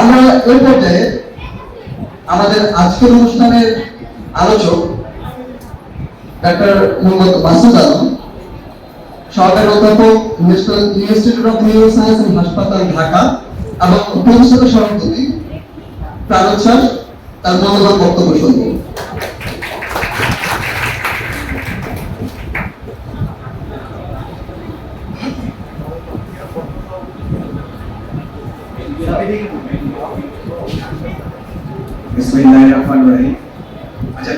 আমরা ওই পর্যায়ে আমাদের আজকের অনুষ্ঠানের আলোচক ডাক্তার মোহাম্মদ মাসুদ আলম, সহকারী অধ্যাপক institute of neuro science and হাসপাতাল ঢাকা এবং প্রতিষ্ঠাতা সভাপতি প্রাণোচ্ছ্বাস তার মূল্যবান বক্তব্য শুনব। আচ্ছা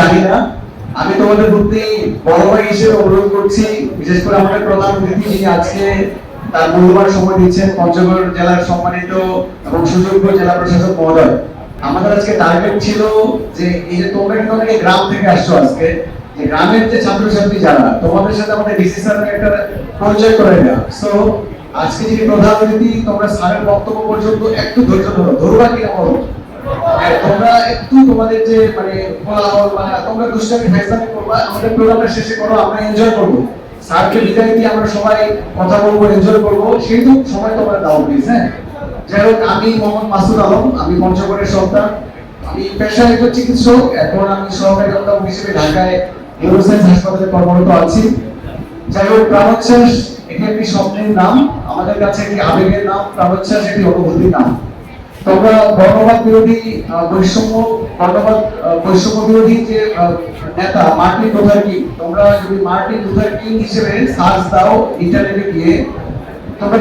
জানি না। আমি তোমাদের প্রতি বড় ভাই হিসেবে অনুরোধ করছি, বিশেষ করে আমাদের প্রধান অতিথি যিনি আজকে তার মূল্যবান সময় দিচ্ছেন, পঞ্চগড় জেলার সম্মানিত এবং সুযোগ্য জেলা প্রশাসক মহোদয়। আমাদের আজকে টার্গেট ছিল যে এই যে তোমরা কিন্তু অনেকে গ্রাম থেকে আসছো আজকে গ্রামের যে ছাত্রছাত্রী যারা তোমাদের সাথে আমাদের ডিসি স্যারের একটা পরিচয় করে দেওয়া সো আজকে যিনি প্রধান অতিথি তোমরা স্যারের বক্তব্য পর্যন্ত একটু ধৈর্য ধরো। ধরবা বলো? হ্যাঁ, তোমরা একটু তোমাদের যে মানে কোলাহল বা তোমরা দুষ্টামি ফেসলামি করবা আমাদের প্রোগ্রামটা শেষে করো আমরা এনজয় করব। স্যারকে বিদায় দিয়ে আমরা সবাই কথা বলব এনজয় করব। সেইটুকু সময় তোমরা দাও প্লিজ হ্যাঁ? যাই হোক আমি মোহাম্মদ মাসুদ আলম আমি পঞ্চগড়ের সন্তান। আমি পেশায় একজন চিকিৎসক এখন আমি সহকারী অধ্যাপক হিসেবে ঢাকায় নিউরোসায়েন্স হাসপাতালে কর্মরত আছি। যাই হোক, প্রাণোচ্ছ্বাস এটি একটি স্বপ্নের নাম। আমাদের কাছে একটি আবেগের নাম, প্রাণোচ্ছ্বাস একটি অনুভূতির নাম। তোমরা বর্ণবাদ বিরোধী বৈষম্য, বর্ণবাদ বৈষম্য বিরোধী যে নেতা মার্টিন লুথার কিং তোমরা যদি মার্টিন লুথার কিং হিসেবে সার্চ দাও ইন্টারনেটে গিয়ে, তোমরা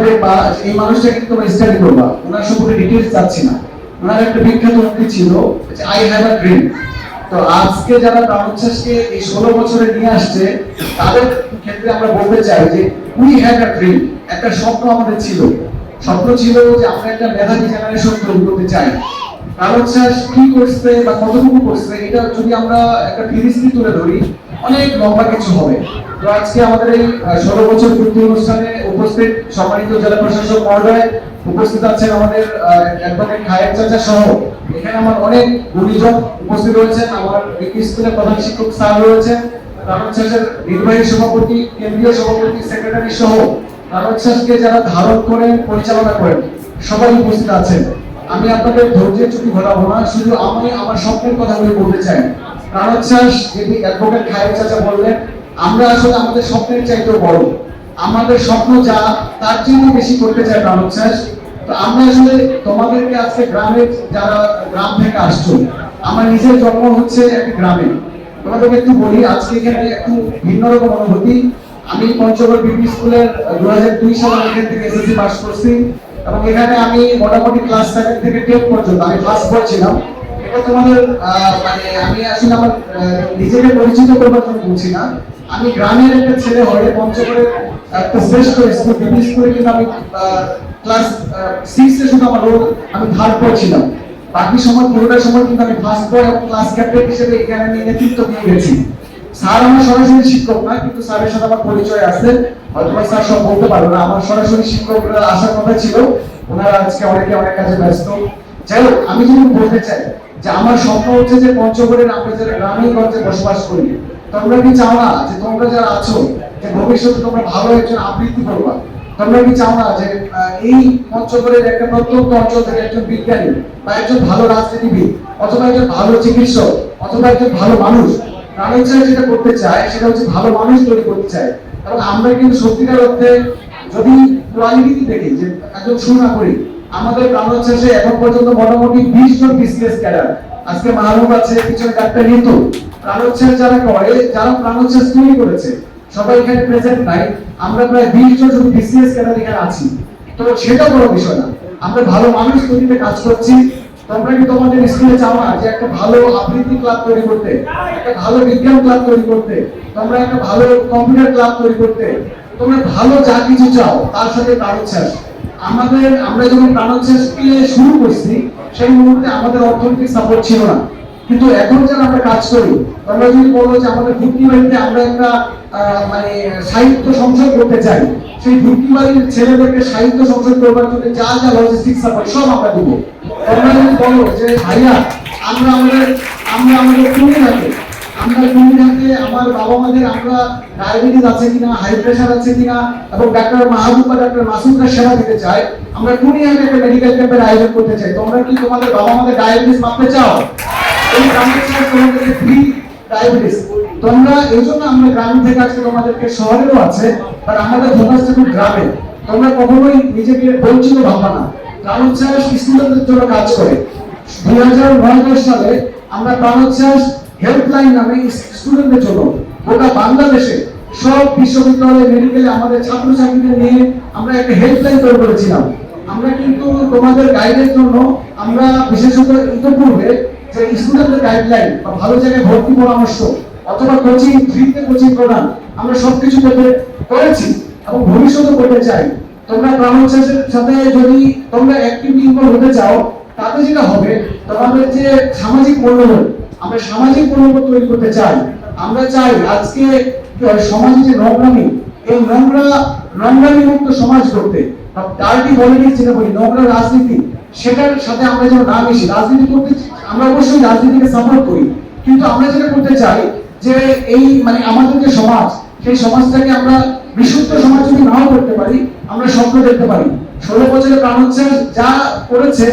এই মানুষটা কিন্তু তোমরা স্টাডি করবা। ওনার সম্পর্কে ডিটেলস যাচ্ছি না। ওনার একটা বিখ্যাত উক্তি ছিল আই হ্যাভ আ ড্রিম। তো আজকে যারা প্রাণোচ্ছ্বাসকে এই ষোলো বছরে নিয়ে আসছে, তাদের ক্ষেত্রে আমরা বলতে চাই যে উই হ্যাভ আ ড্রিম একটা স্বপ্ন আমাদের ছিল। স্বপ্ন ছিল যে আমরা একটা মেধাবী জেনারেশন তৈরি করতে চাই। প্রাণোচ্ছ্বাস কি করছে বা কতটুকু করছে, এটা যদি আমরা একটা ফিরিস্তি তুলে ধরি, অনেক লম্বা কিছু হবে। তো আজকে আমাদের এই ষোলো বছর পূর্তি অনুষ্ঠানে উপস্থিত সম্মানিত জেলা প্রশাসক মহোদয় উপস্থিত আছেন আমাদের অ্যাডভোকেট খায়ের চাচা সহ এখানে আমার অনেক গুণীজন উপস্থিত রয়েছেন। আমার বিপি স্কুলের প্রধান শিক্ষক স্যার রয়েছেন। প্রাণোচ্ছ্বাসের নির্বাহী সভাপতি, কেন্দ্রীয় সভাপতি, সেক্রেটারি সহ প্রাণোচ্ছ্বাসকে যারা ধারণ করেন, পরিচালনা করেন, সবাই উপস্থিত আছেন। আমি আপনাদের ধৈর্যের ছুটি ঘটাবো না, শুধু আমি আমার স্বপ্নের কথা কথাগুলি বলতে চাই। প্রাণোচ্ছ্বাস যেটি অ্যাডভোকেট খায়ের চাচা বললেন, আমরা আসলে আমাদের স্বপ্নের চাইতেও বড়। আমাদের স্বপ্ন যা, তার জন্য বেশি করতে চাই প্রাণোচ্ছ্বাস তো আমরা আসলে তোমাদেরকে আজকে গ্রামে যারা গ্রাম থেকে আসছো, আমার নিজের জন্ম হচ্ছে একটি গ্রামে। তোমাদেরকে একটু বলি, আজকে এখানে একটু ভিন্ন রকম অনুভূতি। আমি পঞ্চগড় বিপি স্কুলের দু হাজার দুই সালে এখান থেকে এসএসসি পাস করছি এবং এখানে আমি মোটামুটি ক্লাস সেভেন থেকে টেন পর্যন্ত, আমি ক্লাস পড়ছিলাম এটা তোমাদের মানে আমি আসলে আমার নিজেকে পরিচিত করবার জন্য বলছি না। আমি গ্রামের একটা ছেলে হয়ে পঞ্চগড়ের একটা শ্রেষ্ঠ স্কুল, বিপি স্কুলে কিন্তু আমি ক্লাস সিক্সে শুধু আমার রোল আমি থার্ড পড়ছিলাম বাকি সময়, পুরোটা সময় কিন্তু আমি ফার্স্ট বয় এবং ক্লাস ক্যাপ্টেন হিসেবে এখানে নেতৃত্ব দিয়ে গেছি। স্যার আমার সরাসরি শিক্ষক না, কিন্তু স্যারের সাথে আমার পরিচয় আছে। হয়তো স্যার সব বলতে পারব না। আমার সরাসরি আসার কথা ছিল। ওনারা আজকে অনেকে অনেক কাজে ব্যস্ত। যাই হোক, আমি যদি বলতে চাই যে আমার স্বপ্ন হচ্ছে যে পঞ্চগড়ের আমরা যারা গ্রামীণ গঞ্জে বসবাস করি। তোমরা কি চাও না যে তোমরা যারা আছো, যে ভবিষ্যতে তোমরা ভালো একজন আবৃত্তি করবা? তোমরা কি চাও না যে এই পঞ্চগড়ের একটা প্রত্যন্ত অঞ্চল থেকে একজন বিজ্ঞানী বা একজন ভালো রাজনীতিবিদ অথবা একজন ভালো চিকিৎসক অথবা একজন ভালো মানুষ প্রাণের যেটা করতে চায়, সেটা হচ্ছে ভালো মানুষ তৈরি করতে চায়। এবং আমরা কিন্তু সত্যিকার অর্থে যদি কোয়ালিটি দেখি যে একজন সুনাগরিক, আমাদের প্রাণোচ্ছ্বাসে এখন পর্যন্ত মোটামুটি বিশ জন বিসিএস ক্যাডার আজকে মাহবুব আছে, পিছনে ডাক্তার ঋতু প্রাণোচ্ছ্বাস যারা করে, যারা প্রাণোচ্ছ্বাস তৈরি করেছে সবাই এখানে প্রেজেন্ট নাই আমরা প্রায় বিশ জন শুধু বিসিএস ক্যাডার এখানে আছি। তো সেটা বড় বিষয় না। আমরা ভালো মানুষ তৈরিতে কাজ করছি। তোমরা কি তোমাদের স্কুলে চাও না যে একটা ভালো আবৃত্তি ক্লাব তৈরি করতে? একটা ভালো বিজ্ঞান ক্লাব তৈরি করতে? তোমরা একটা ভালো কম্পিউটার ক্লাব তৈরি করতে? তোমরা ভালো যা কিছু চাও, তার সাথে প্রাণোচ্ছ্বাস। আমাদের, আমরা যখন প্রাণোচ্ছ্বাসকে শুরু করছি, সেই মুহূর্তে আমাদের অর্থনৈতিক সাপোর্ট ছিল না। কিন্তু এখন যারা আমরা কাজ করি তোমরা যদি বলো যে আমাদের ভুটকি বাড়িতে আমরা একটা মানে সাহিত্য সংসদ করতে চাই, সেই ভুটকি বাড়ির ছেলেদেরকে সাহিত্য সংসদ করবার জন্য যা যা লজিস্টিক সাপোর্ট সব আমরা দিব। তোমরা যদি বলো যে, ভাইয়া, আমরা আমাদের আমরা আমাদের কুমিল্লাকে আমরা কুমিল্লাতে আমার বাবা মাদের আমরা ডায়াবেটিস আছে কিনা হাই প্রেশার আছে কিনা, এবং ডাক্তার মাহবুব বা ডাক্তার মাসুদরা সেবা দিতে চাই আমরা কুমিল্লাতে একটা মেডিকেল ক্যাম্পের আয়োজন করতে চাই, তোমরা কি তোমাদের বাবা মাদের ডায়াবেটিস মাপতে চাও? এই ফ্রি ডায়াবেটিস তোমরা এই জন্য আমরা গ্রাম থেকে তোমাদেরকে শহরেও আছে আমাদের গ্রামে। তোমরা কখনোই নিজেকে বঞ্চিত ভাববা না। জন্য কাজ করে। দুই হাজার নয় সালে আমরা হেল্পলাইন নামে স্টুডেন্টদের জন্য গোটা বাংলাদেশে সব বিশ্ববিদ্যালয় মেডিকেলে আমাদের ছাত্রছাত্রীদের নিয়ে আমরা একটা হেল্পলাইন তৈরি করেছিলাম। আমরা কিন্তু তোমাদের গাইডের জন্য আমরা বিশেষত ইতিপূর্বে যে স্টুডেন্টদের গাইডলাইন বা ভালো জায়গায় ভর্তি পরামর্শ অথবা কোচিং ফ্রিতে কোচিং প্রদান আমরা সবকিছু করতে করেছি এবং ভবিষ্যতে করতে চাই। তোমরা প্রাণোচ্ছ্বাসের সাথে যদি তোমরা অ্যাক্টিভলি ইনভলভ হতে চাও, তাতে যেটা হবে তোমাদের যে সামাজিক মূল্যবোধ আমরা সামাজিক মূল্যবোধ তৈরি করতে চাই। আমরা চাই আজকে সমাজে যে নোংরামি, এই নোংরা নোংরামি মুক্ত সমাজ করতে। ডার্টি পলিটিক্স যেটা বলি, নোংরা রাজনীতি, সেটার সাথে আমরা যেন না মিশি। রাজনীতি করতে আমরা অবশ্যই রাজনীতিকে সাপোর্ট করি। কিন্তু আমরা যেটা করতে চাই যে এই মানে আমাদের যে সমাজ, সেই সমাজটাকে আমরা বিশুদ্ধ সমাজ যদি নাও করতে পারি, আমরা স্বপ্ন দেখতে পারি। ষোলো বছরের প্রাণ হচ্ছে যা করেছে,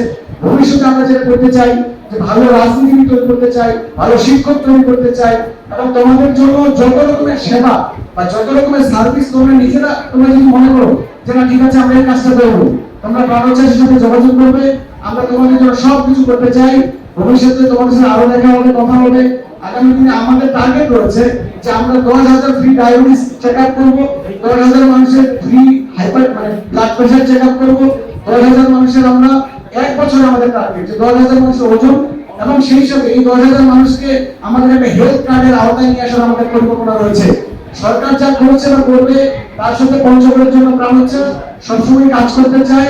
ভবিষ্যতে আমরা যেটা করতে চাই, যে ভালো রাজনীতিবিদ তৈরি করতে চাই, ভালো শিক্ষক তৈরি করতে চাই, এবং তোমাদের জন্য যত রকমের সেবা বা যত রকমের সার্ভিস তোমরা নিজেরা, তোমরা যদি মনে করো যে না, ঠিক আছে, আমরা এই কাজটা করব, তোমরা প্রাণোচ্ছ্বাসের সাথে যোগাযোগ করবে, আমরা তোমাদের জন্য সব কিছু করতে চাই ভবিষ্যতে তোমার সাথে আরও দেখা হবে, কথা হবে। আগামী দিনে আমাদের টার্গেট রয়েছে যে আমরা দশ হাজার ফ্রি ডায়াবেটিস চেক আপ করব, দশ হাজার মানুষের ফ্রি হাইপার মানে ব্লাড প্রেশার চেক আপ করব, দশ হাজার মানুষের আমরা এক বছর আমাদের টার্গেট যে দশ হাজার মানুষের ওজন। এবং সেই সাথে এই দশ হাজার মানুষকে আমাদের একটা হেলথ কার্ডের আওতায় নিয়ে আসার আমাদের পরিকল্পনা রয়েছে। সরকার যা করছে বা করবে, তার সাথে পঞ্চগড়ের জন্য প্রাণ হচ্ছে সবসময় কাজ করতে চাই।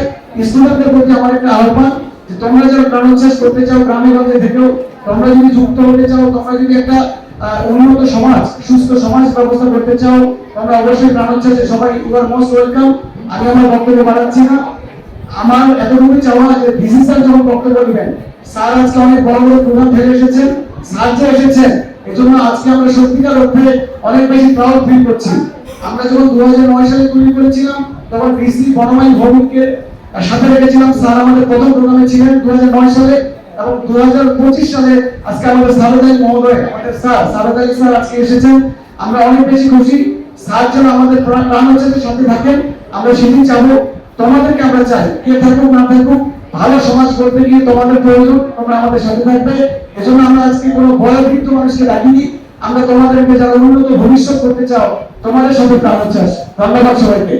স্টুডেন্টদের প্রতি আমার একটা আহ্বান। যে তোমরা যারা প্রাণ উচ্ছ্বাস করতে চাও, গ্রামে গঞ্জে থেকেও, তোমরা যদি যুক্ত হতে চাও, তোমরা যদি একটা উন্নত সমাজ, সুস্থ সমাজ ব্যবস্থা করতে চাও, তোমরা অবশ্যই প্রাণ উচ্ছ্বাসে সবাই ইউ আর মোস্ট ওয়েলকাম আমি আমার বক্তব্য বাড়াচ্ছি না। আমার এতটুকুই চাওয়া যে ভিসি স্যার যখন বক্তব্য দিবেন স্যার আজকে অনেক বড় বড় প্রোগ্রাম ফেলে এসেছেন স্যার যে এসেছেন, এজন্য আজকে আমরা সত্যিকার অর্থে অনেক বেশি প্রাউড ফিল করছি। আমরা যখন দু হাজার নয় সালে তৈরি করেছিলাম, তখন ভিসি বনমাই ভৌমিককে সাথে রেখেছিলাম স্যার আমাদের প্রথম প্রোগ্রামে ছিলেন দু হাজার নয় সালে এবং দু হাজার পঁচিশ সালে আজকে আমাদের মহোদয়, আমাদের স্যার স্যার আজকে এসেছেন। আমরা অনেক বেশি খুশি। স্যার যেন আমাদের প্রাণ হচ্ছে সাথে থাকেন। আমরা সেদিন চাবো তোমাদেরকে আমরা চাই। কে থাকুক, না থাকুক, ভালো সমাজ করতে গিয়ে তোমাদের প্রয়োজন। তোমরা আমাদের সাথে থাকবে। এজন্য আমরা আজকে কোনো বয়োবৃদ্ধ মানুষকে ডাকিনি। আমরা তোমাদেরকে যারা উন্নত ভবিষ্যৎ করতে চাও, তোমাদের সাথে প্রাণ উচ্ছ্বাস ধন্যবাদ সবাইকে।